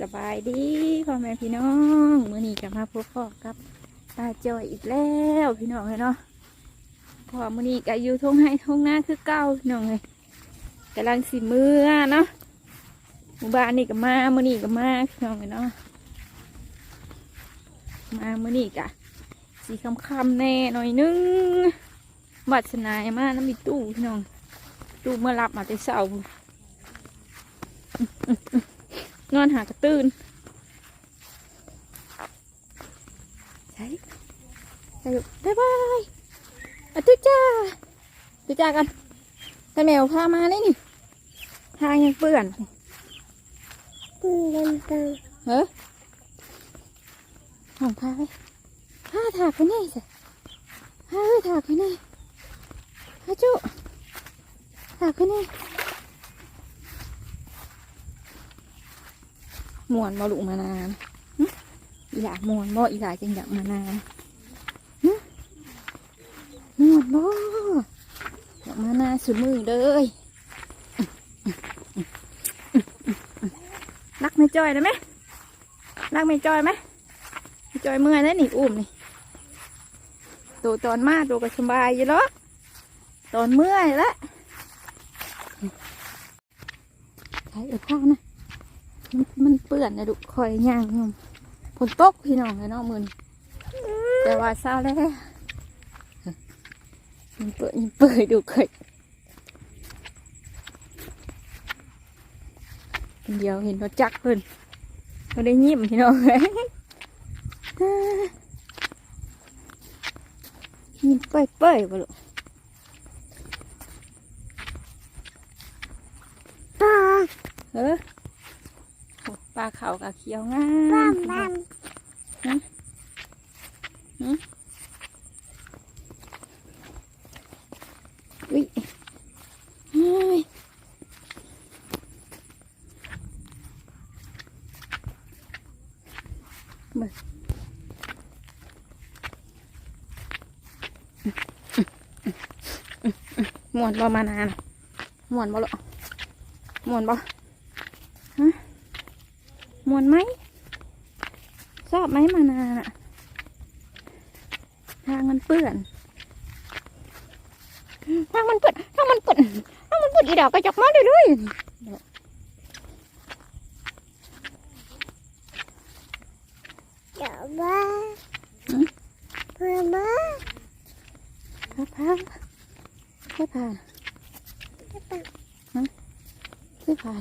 สบายดีพ่อแม่พี่น้องมื้อนี้ก็มาพบพ่อกับตาจอยอีกแล้วพี่น้องเลยเนาะพอมื้อนี้ก็อยู่ทงให้ทงหน้าคือเก่าพี่น้องเลยกำลังสิมือเนาะหมู่บ้านนี่ก็มามื้อนี้ก็มาพี่น้องเลยเนาะมามื้อนี้ก็สีคำคำแน่หน่อยนึงบัดสนายมาน้ำมีตู้พี่น้องตู้เมื่อรับมาแต่เช้า นอนหากระตื่นใช่ใช่บ๊ายบายอะตุจ้าตุจ้ากันแต่แมวพามาเลยนี่ทางยังเปื่อนปืนกันตังเฮ้อห้องพาไปพาถากไปนี่สิพาเอ้ยถากไปนี่พาจุถากไปนี่ มวนมาลุมานานอีหลามวนบ่อีหลาจังอยากมานานมวนบ่อยากมานานสุดมือเลยรักไม่จอยได้ไหมรักไม่จอยไหมจอยเมื่อยแล้วนี่อุ้มนี่ตัวตอนมาตัวก็สบายอยู่แล้วตอนเมื่อยแล้วใช้เออผ้านะ มันเปื้อนนะดุคอยย่างงมฝนตกพี่น้องเลยเนาะมือนแต่ว่าเศร้าแล้วมันเปื้อนมันเปื่อยดูเคยเดียวเห็นรถจักเพิ่นก็ได้ยิ้มพี่น้องเลยยิ้มเปื่อยเปื่อยๆบ่ลูกเออ ปลาเขาวกะเขียวงาบ้ามบ้ามอุ้ยเฮ้ยเบิ่งม่วนบ่มานานมวนบ่หรอมวนบ่ วนไหมชอบไหมมานานอะทางมันเปื้อนทางมันเปิดทางมันเปิดทางมันเปิดอีดอกกระจกมาเรื่อยเดี๋ยวบ้าเพื่อบ้าๆพาพาพาพาพาพาน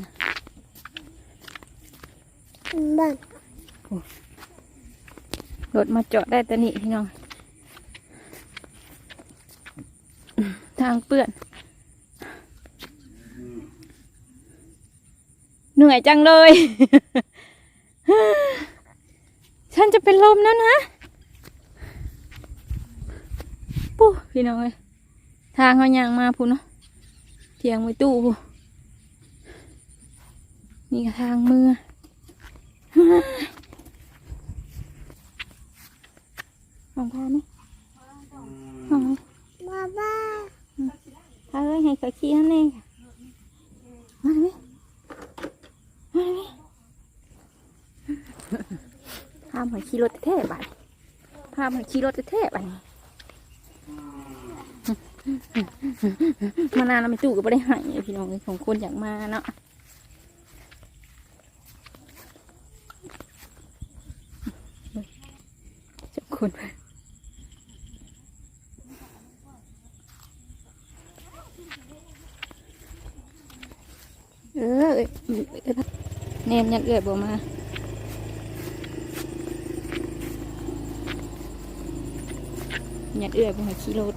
บ้านรถมาเจอดได้ต่นี่พี่น้อง ทางเปื้อน เหนื่อยจังเลย ฉันจะเป็นลมแล้วนะปุ๊พี่น้องเอ้ยทางเขายางมาพูนเนาะเทียงไว้ตู้ นี่ก็ทางมือ ลองพาไหมลองไหมบ้าบ้าพาเลยให้เขาขี้นั่นเองค่มาเลยไหมมาเลยไหมพามาขี่รถเท่ไปพาเหมาขี่รถเท่ไปมานานแล้วไม่ตู้ก็ไม่ได้หายพี่น้องของคนอยากมาเนาะเจ้าคน เอ้ยเนมยังเอื้อยบ่มายัดเอื้อยบ่ให้ขี่รถ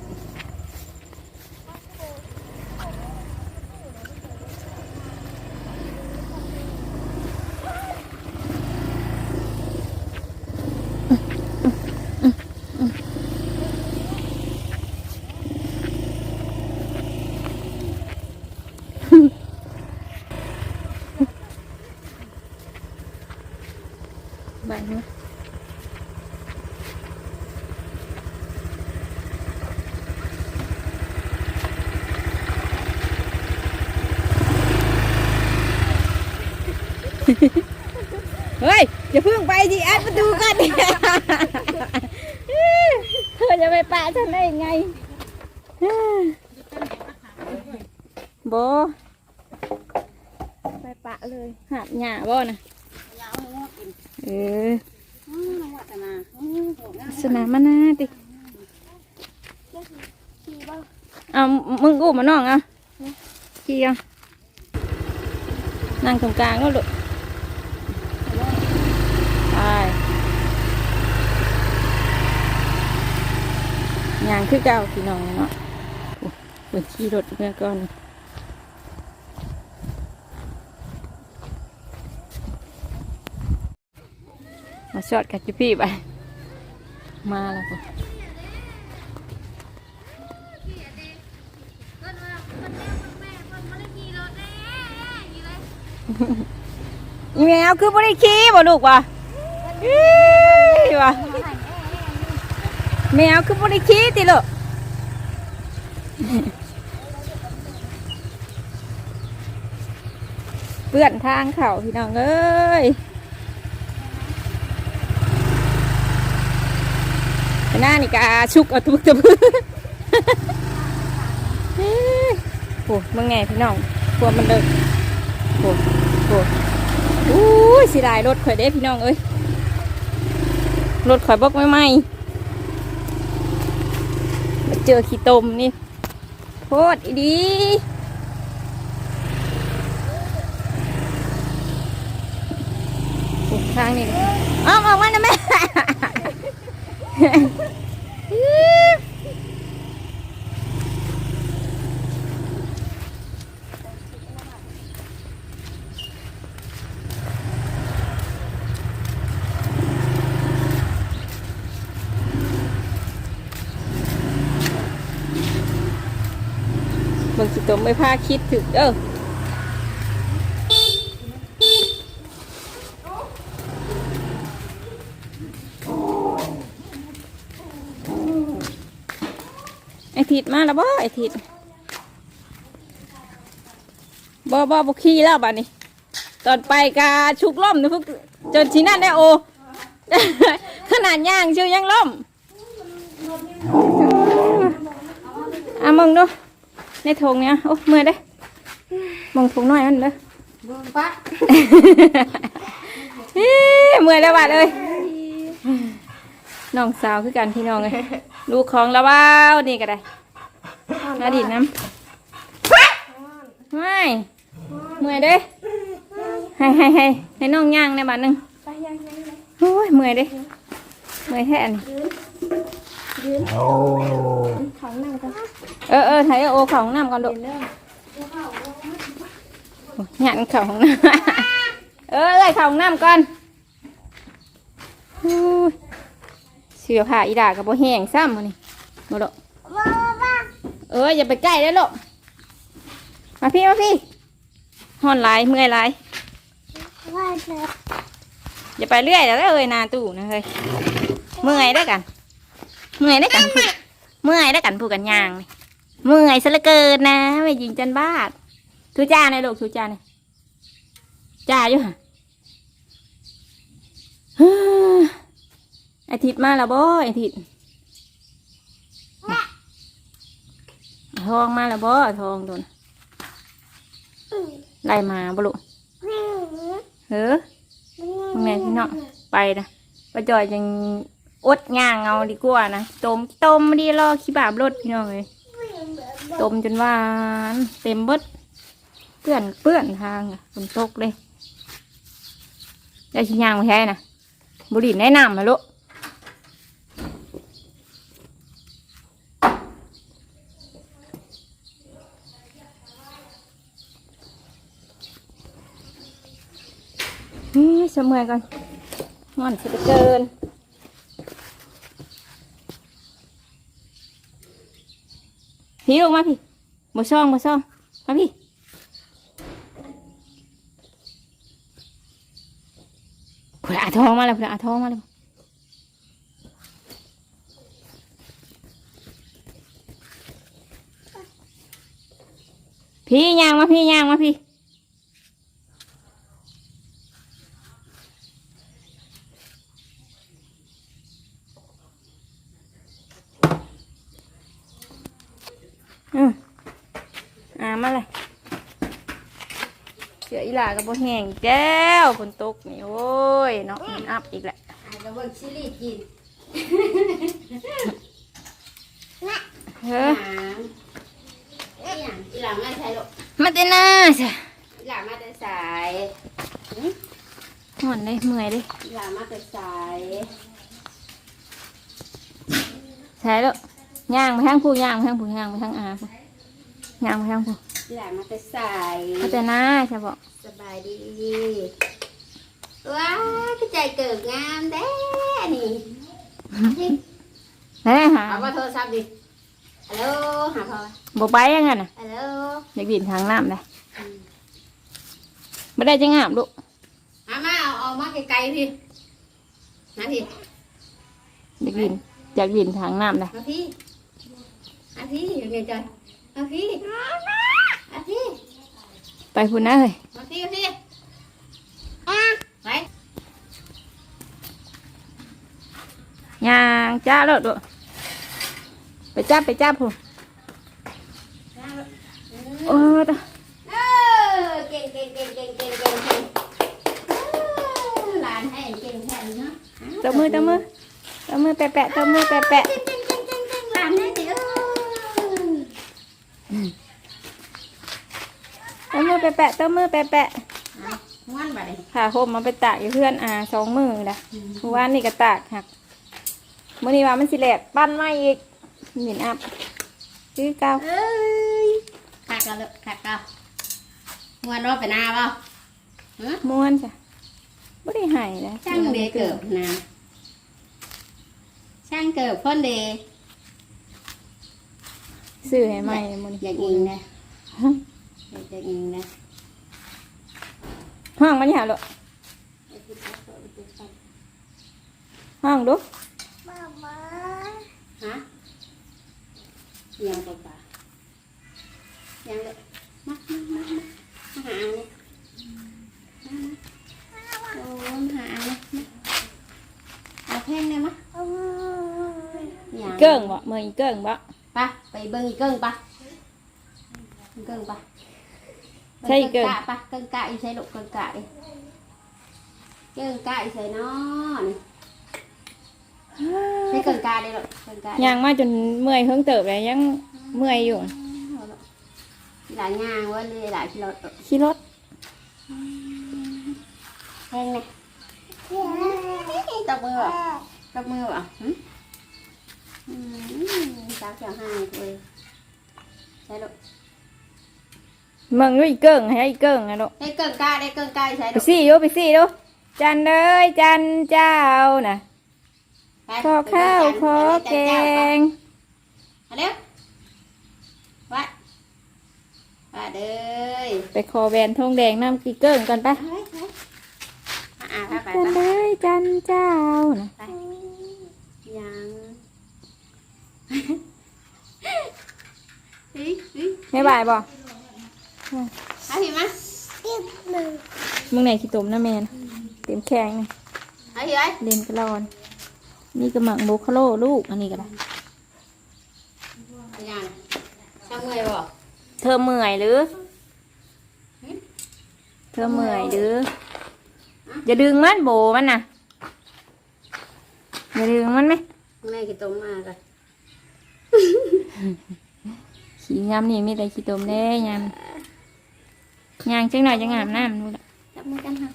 เฮ้ยอย่าเพิ่งไปดิอัดประตูกันเธอจะไปปะฉันได้ยังไงโบไปปะเลยหาดหญ้าบ่นะเออสนามมานาติเอามึงกูมาน้องเอาขี่เอานั่งตรงกลางก็ลูกไปยางคือเก่าพี่น้องเนาะโอ้เปิดขี่รถเมื่อก่อนมาชอดกับจิพี่ไป มาแล้วปุ๊อีแมวคือบ่ได้ขี้บ่ลูกวะอี้วะ แมวคือบ่ได้ขี้ติลูกเปื้อนทางเขาพี่น้องเอ้ยหน้านี่กาชุกเอาตุกตะพื้โอ้มึงไงพี่น้องกลัวมันเดินโอ้โหอู้สิได้รถข่อยเด้พี่น้องเอ้ยรถข่อยบกไม่ไหม เจอขี้ตมนี่โคตรอีดีโอ้ทางนี้อ้อมออกมานะแม่ สิตมไม่พาคิดถึงเด้อไอทิดมาแล้วบ่ไอทิดบ่บ่บ่ขี้แล้วบัดนี้ตอนไปกาชุกล่มนะพวกจนชินั่นได้โอ ขนาดย่างชิวยังล่มอะมึงดู ในถุงเนี้ยโอ้เมื่อยเด้มองถุงหน่อยมันเด้อเบิ่งปะอี้เมื่อยแล้วบาดเลยน้องสาวคือกันพี่น้องเลยลูกของละว้าวนี่ก็ได้นาดินน้ำไม่เมื่อยเด้ให้ให้ให้ให้น้องย่างในบาทหนึ่งไปยังยังยังโอ้ยเมื่อยเด้เมื่อยแท้อั นนี้ของนั่งกันเออเออไทยโอของน้ำก่อนดูเริ่มโอ้ยหยันเข่าของน้ำเออเอ้ยเข่าของน้ำก่อนอู้ยเสือผ่าอีดากับโบแห้งซ้ำมานี่มาดอกว้าว้าเอออย่าไปใกล้ได้หรอกมาพี่มาพี่ห่อนหลายเมื่อยหลายว้าเถอะอย่าไปเรื่อยแล้วเอ้ยนาตู่นะเฮ้ยเมื่อยได้อกัน เมื่อยได้อกันพูดเมื่อยได้อกันพูดกันยางนี่เมื่อยซะเหลือเกินนะไม่ยิงจันบ้าดทุจ้าในลูกทุจ้าในจ้าอยู่ฮะเฮ้ออาทิตย์มาแล้วบ่อาทิตย์ทองมาแล้วบ่ทองโดนไล่มาบ่ลูกเฮ้อมึงแม่พี่น้องไปนะป้าจอยยัง อดย่างเอาดีกว่านะต้มต้มดีรอขี้บาบรถพี่น้องเลยต้มจนหวานเต็มบดเปื้อนเปื้อนทางฝนตกเลยได้ชิ้นย่างมาใช่นะบุหรี่แนะนำมาลูกนี่สมัยก่อนงอนสิไปเกิน พี่ลงมาพี่บ่ซ่องบ่ซ่องมาพี่คุณอาทองมาแล้วคุณอาทองมาแล้วพี่ย่างมาพี่ย่างมาพี่ำมาเลยเสืออีหลากับโบแห้งแก้วฝนตกนี่โอ้ยเนาะมันอัพอีกแหละอะก็เบิ่งชิลีกินเฮ้อหางเอ้ยอย่างอีหลังมาใส่ลูกมาเต้นหน้าจ้ะอีหลังมาแต่สายห่อนเลยเมื่อยเลยอีหลังมาแต่สายใช่แล้ว ย่างไปทางผู้ย่างไปทางผู้ย่างไปทางอาผู้ย่างไปทางผู้อีหลังมาแต่สายมาเต้นหน้าใช่ปะสบายดีว้าวกระใจเกิดงามแด้นี่เฮ้ยหาเอาว่าโทรศัพท์ดิฮัลโหลหาพ่อบ่ไปยังไงน่ะฮัลโหลอยากดินทางน้ำเลยไม่ได้จะงามลูกมามาเอาเอามาไกลๆพี่มาพี่อยากดินอยากดินทางน้ำเลยมาพี่ มาพี่อยู่ไงจอยมาพี่มาพี่ไปพุ่นนะเฮ้ยมาพี่มาพี่อะไปย่างจ้าแล้วดูไปจับไปจับพุ่นโอ้ตะเออเก่งเก่งเก่งเก่งเก่งเก่งเก่งเออหลานให้เก่งแค่นี้เนาะตบมือตบมือตบมือแปะแปะตบมือแปะแปะ เก่งเก่งเก่งเก่งเก่งหลานให้ดิเอ อตบมือแปะแปะตบมือแปะแปะเอาม้วนไปเลยขาโคมมาไปตากอยู่เพื่อนอ่าสองมือละเมื่อวานนี่ก็ตากหักมื่อนี้ว่ามันสิแหลกปั้นไม่อีกหมิ่นอับชื่อเก้าเอ้ยขาดกันเลยขาดกันม้วนรอบไปหน้าเปล่าฮะม้วนจ้ะไม่ได้ใหายนะช่างเดเกิบนะช่างเกิบพ่นเด ซื้อให้ใหม่มันอยากอิงนะอยากจะอิงนะห้องมันหาหรอห้องดูมามาฮะยังตัวป่ายังเลยมามามามามาหาเลยมาโอ้มาหาเลยมาเอาแพงเลยมะอืมยังเกิ้งบ่เมื่ออีเกิ้งบ่ ไปไปเบิ่งอีเกิ้งปะอีเกิ้งปะใช่อีเกิ้ง กะปะเกิ้งกะอีใช่ลูกเกิ้งกะดิเกิ้งกะอีใช่เนาะนี่ใช่เกิ้งกะดิลูกเกิ้งกะดิ ย่างมาจนเมื่อยเพิ่งเติบเลยยังเมื่อยอยู่หลายงานเว่าเลยหลายกิโลขี่รถแพงไหมตบมือวะ ตบมือวะหึอืมจักเจ้าห้างเลยใช่ลูกเมืองด้วยอีเกิ้งให้อีเกิ้งนะลูกได้เกิ้งกะได้เกิ้งกะอีใช่ไปลูกซี่ดูไปซี่ดูจันเลยจันเจ้าน่ะไปขอข้าวขอแกงมาเร็ววัดวัดเอ้ยไปคอแวนทองแดงน้ำกีเกิ้งกันไปไปไปอ่าไปไปจันไปเลยจันเจ้านะไปยังเฮ้ยเฮ้ย ไม่บายบ่เอาพี่มาอีกหนึ่งมึงไหนขี้ตุ่มนะแมนเต็มแข็งนี่เอาพี่ไว้เล่นกระลอน นี่กระหมังโบคาโลลูก อันนี้ก็ได้เอายังช่างเมื่อยบ่เธอเมื่อยหรือ เธอเมื่อยหรือ อย่าดึงมันโบมันนะอย่าดึงมันไหมแม่กินต้มมาเลย ขี้ยำนี่มีแต่ขี้ตุ่มเด้ยำยางจังหน่อยจะงามน้ำนู่นล่ะจับมือกันค่ะ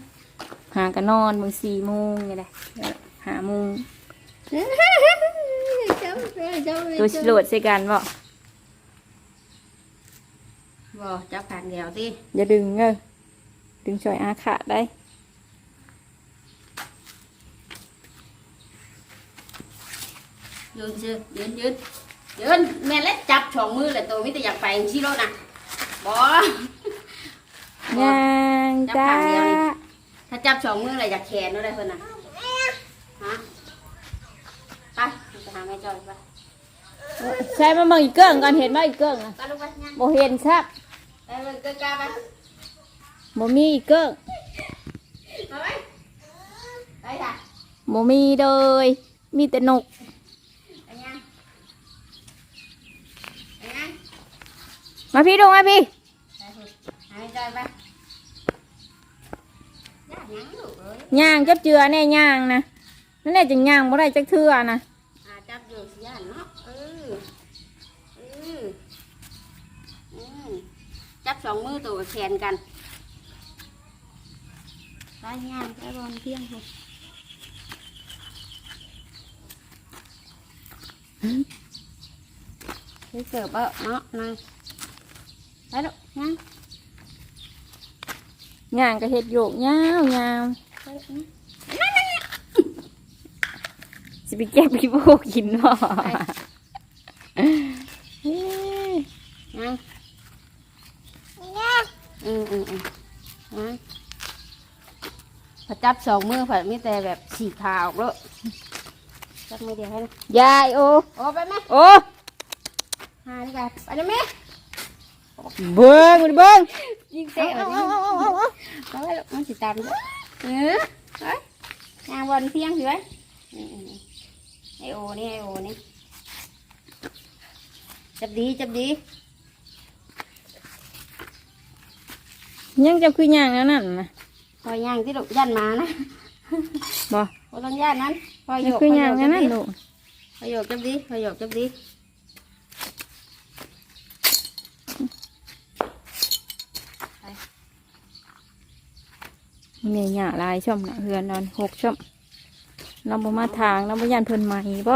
หากันนอนมึงสี่โมงไงได้หาโมงจับเลยจับเลยตัวสโลดใส่กันบ่บ่จับขางเดียวสิอย่าดึงเงอดึงช่อยอาขาดได้ยืนสิยืนยืน ยืนแม่เล็กจับสองมือเลยตัวมิแต่อยากไปชิโร่นะบ่ยางจ้าถ้าจับสองมือเลยอยากแขนอะไรเพิ่นน่ะฮะไปไปหาแม่จอยไปใช่มาเบิ่งอีกเกิ้งก่อนเห็นบ่อีกเกิ้งอะไปลูกไปยังบ่เห็นครับไปเลยเกินกาไป บ่มีอีกเกิ้งมาไปไปจ้ะบ่มีเลยมีแต่นก ไปยังไปยัง มาพี่ดูมาพี่มได้ไหมย่างยังลูกเอ้ยย่างจับเจือแน่ย่างนะนั่นแหละจึงย่างบ่ได้จักเทื่อนะอาจับอยู่สิย่านเนาะเออเออเออจับสองมือตัวกับแขนกันไปย่างไปบอลเที่ยงเลยไปเสิร์ฟเอาเนาะนาง ไปลูกย่างย่างก็เฮ็ดโยกยาวยาวไปลูกย่างสิไปแก้พี่โบกินบ่เฮ้ยย่างอืมอืมอืมย่างพอจับสองมือผัดมีแต่แบบสีขาวเลยจับมือเดียวให้นะยายโอโอ้ไปไหมโอ้หานี่กันไปได้ไหม เบิ้งมันเบิ้งยิงเตะเอาเอาเอาเอาเอาเอาไปลูกมันสิตามด้วยเออไปงานวันเที่ยงสิไว้อืมอืมอืมไอโอนี่ไอโอนี่จับดีจับดียังจะคือย่างแล้วนั่นนะพอย่างที่ลูกย่านมานะบ่พอต้องย่านนั้นพอโยยังกคือย่างแล้วนั่นพลูกอโยกจับดีพอโยกจับดี มีหญ้าลายช่อมนะเฮือนนอนหกช่อมเราบ่มาทางเราบ่ย่านเพิ่นใหม่บ่เ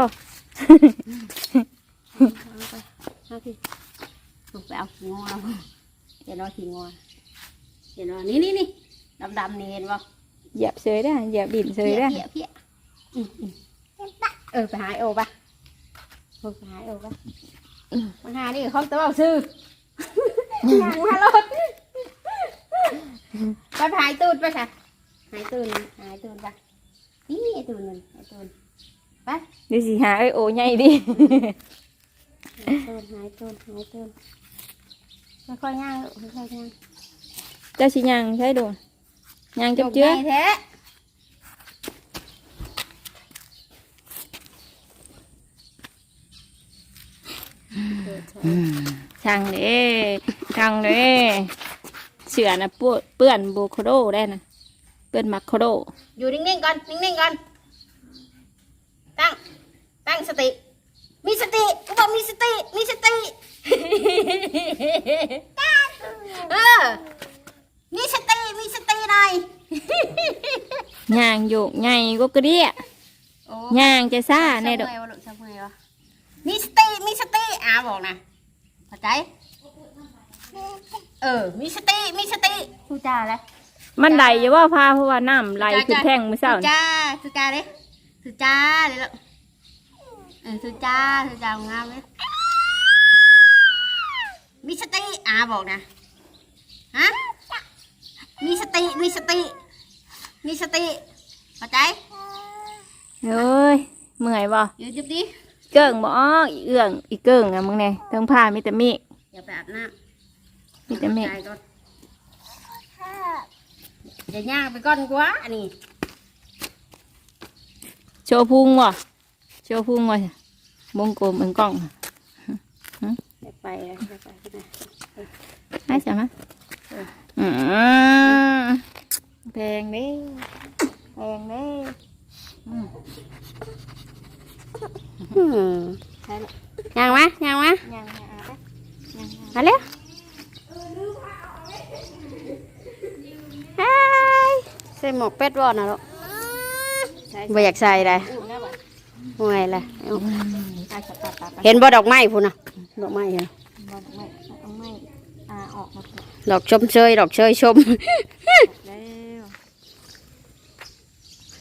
อาไปเอาที่ลูกไปเอาขี้งอเดี๋ยวรอขี้งอเดี๋ยวรอนี่นี่นี่ดำดำนี่เห็นป่ะเหยียบเสยได้เหยียบดินเสยได้เพี้ยเพี้ยอืมอืมเออไปหาไอ้โอปะไปหาไอ้โอปะมาหาดิเขาจะเอาซื้อหางมารถ ไปหายตูนไปค่ะหายตูนหายตูนปะนี่ไอ้ตูนนึงไอ้ตูนเดี๋ยวสิหาไอ้โอใหญ่ดิหายตูนหายตูนหายตูนค่อยๆย่างลูกค่อยๆย่างเจ้าสิย่างใช่ดูย่างจับ สือน่ะเปื้อนเปื้อนโบโคโดได้นะเปื้อนมักโคโดอยู่นิ่งๆก่อนนิ่งๆก่อนตั้งตั้งสติ มีสติกูบอกมีสติ มีสติเออมีสติมีสติหน่อยย่างโยกใหญ่ก็กระเดียโอ้ย่างจะซ่าแน่ดอกเมื่อยวะลูกเช้าเมื่อยวะมีสติมีสติอาบอกนะเข้าใจ เออ มีสติมีสติทูจ้าแล้วมันไหลอยู่ว่าพาเพราะว่าน้ำไหลขึ้นแท่งมือเศร้าทูนี่จ้าทูจ้าเลยทูจ้าเลยลูกเออทูจ้าทูจ้างามเลยมีสติอาบอกนะฮะมีสติมีสติ มีสติเข้าใจเอ้ยเมื่อยบ่อยู่จุดดิเกิ่งบ่อ้ออีเอื้องอีเกิ่งอะมึงเนี่ยทั้งผ้ามีแต่มีอย่าไปอาบน้ำ มีแต่มีใจก่อนอย่าย่างไปก่อนกว่าอันนี้โชว์พุงบ่โชว์พุงบ่วงกลมเอิงกล้องอย่าไปเลยอย่าไปนะให้ใช่ไหมอืมแพงเด้แพงเด้อืมใช่แล้วย่างไหมย่างไหมยั ใส่หมวกเป็ดบ่นะลูกบ่อยากใส่เลยอุ้มนะบ่เมื่อยเลยเอาตาสับตาตาไปเห็นบ่ดอกไม้พุ่นน่ะดอกไม้เหรอบ่ไม่ต้องไม่อ่าออกมาเถอะดอกชมเชยดอกเชยชมแล้ว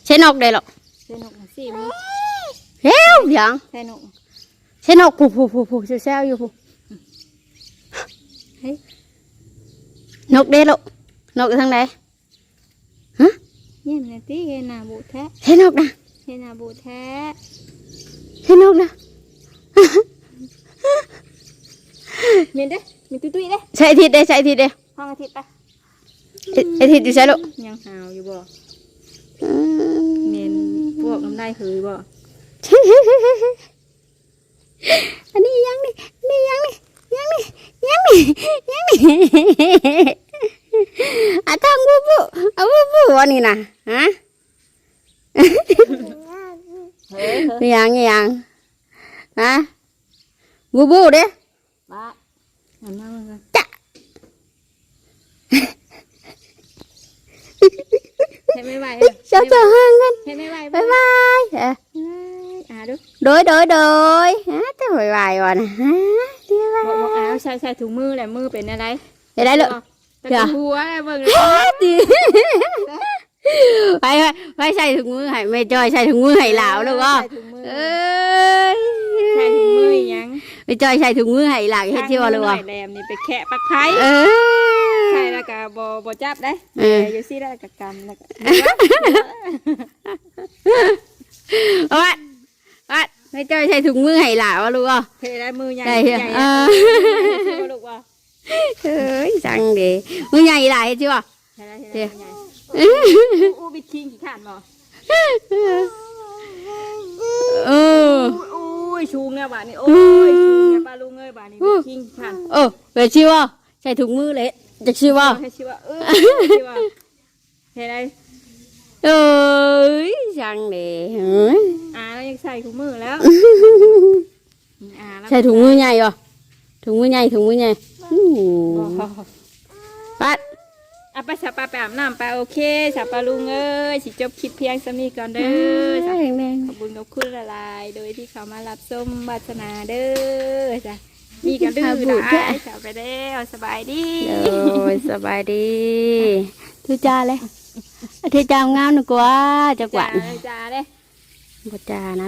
ใช่นกได้หรอกเส้นนกน่ะสิมึงเฮ้ยยังเส้นนกใช่นกผู้ผู้ผู้ผู้แซวๆอยู่ผู้เฮ้ย นกเด้ลูกนกอยู่ทางไหนเยี่ยมเลยที่เฮนาบูแท้เห็นนกนะเฮนาบูแท้เห็นนกนะเมียนเด้มีตุ้ยตุ้ยเด้ใช่อาทิตย์เด้ใช่อาทิตย์เด้ห้องอาทิตย์ไปไอ้ไอาทิตย์อยู่ใช่ลูกยังหาวอยู่บ่อืเมียนพวกน้ำได้คือบ่อันนี้ยังนี่นี่ยังนี่ อะทางบูบูเอาบูบูวันนี้นะฮะเฮ้ยมีหยังมีหยังฮะบูบูเด้บ้าหันหน้ามากันจ้ะเห็นไม่ไหวเจ้าเจ้าห่างกันเห็นไม่ไหวบายบายเอ้ยอ่าดูโดยโดยโดยฮะเจ้าบายบายก่อนนะฮะเดี๋ยวบอกบอกอ้าวใส่ใส่ถุงมือแหละมือเป็นอะไรเดี๋ยวได้ลูกแต่เดี๋ยวหัวอะไรเบิ่งดีไปไปไปใส่ถุงมือให้แม่จอยใส่ถุงมือให้หลาวลูกอะใส่ถุงมือเอ้ยใส่ถุงมืออีหยังแม่จอยใส่ถุงมือให้หลาวเฮ็ดที่ว่าลูกหน่อะอยแหลมนี่ไปแคะปลักไข่เออใช่แล้วก็บ่บ่จับได้เอออยู่ซี่แล้วก็กำแล้วก็เอาวัดวั ดแม่จอยใส่ถุงมือให้หลาวลูกอะเพลได้มือใหญ่ได้ใหเหรญ่ออะเออใช่บ่ลูกว่าเอ้ยจังดีมือใหญ่หลายเฮ็ดที่ว่าใช่ได้เดี๋ใช่ยวได้มือใหญ่อู้อู้บิดคิงขี้ขาดบ่เอออู้อู้ยชูงเนี่ยบาดนี้โอ้ยชูงเนี่ยป้าลุงเอ้ยบาดนี้บิดคิงขี้ขาดเออเวชิว่าใส่ถุงมือเลยจะชื่อว่าให้ชื่อว่าเออชื่อว่าเห็นไหม เอ้ยจังดีเฮ้ยอ่าแล้วยังใส่ถุงมือแล้วอ่าแล้วใส่ถุงมือใหญ่ป่ะถุงมือใหญ่ถุงมือใหญ่อู้หูโอ้โหปัดอะไปสับปลาไปอาบน้ำไปโอเคสับปลาลุงเอ้ยสิจบคลิปเพียงสำนี้ก่อนเด้อจ้ะแดงแดงขอบคุณกับคุณละลายโดยที่เขามารับส้มบัตนาเด้อจ้ะมีกันดื้อได้จ้ะไปแล้วสบายดีโอ้ยสบายดีทุจ้าเลย ทุจ้างามหนูกว่าจะกวาดจ้าเลยบ่จ้านะ